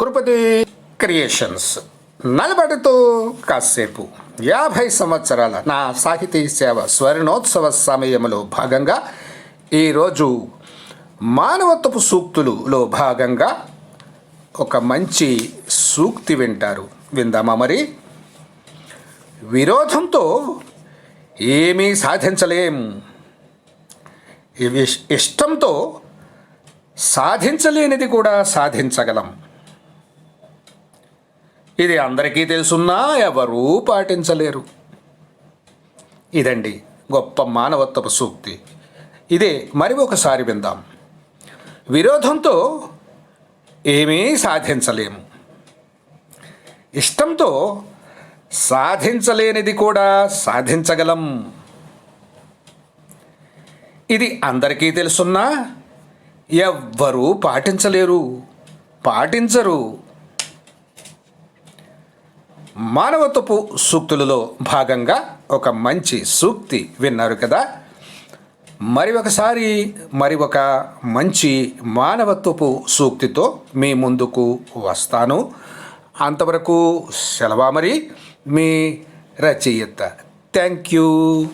కృపతి creations. నలబడితో కాసేపు. యాభై సంవత్సరాల నా సాహితీ సేవ స్వర్ణోత్సవ సమయంలో భాగంగా ఈరోజు మానవత్వపు సూక్తులులో భాగంగా ఒక మంచి సూక్తి వింటారు. విందామా మరి? విరోధంతో ఏమీ సాధించలేం. ఇష్టంతో సాధించలేనిది కూడా సాధించగలం. ఇది అందరికీ తెలుసున్నా ఎవరూ పాటించలేరు. ఇదండి గొప్ప మానవత్వపు సూక్తి. ఇదే మరి ఒకసారి విందాం. విరోధంతో ఏమీ సాధించలేము. ఇష్టంతో సాధించలేనిది కూడా సాధించగలం. ఇది అందరికీ తెలుసున్నా ఎవ్వరూ పాటించలేరు పాటించరు. మానవత్వపు సూక్తులలో భాగంగా ఒక మంచి సూక్తి విన్నారు కదా. మరి ఒకసారి మరి ఒక మంచి మానవత్వపు సూక్తితో మీ ముందుకు వస్తాను. అంతవరకు సెలవా మరి మీ రచయిత. Thank you.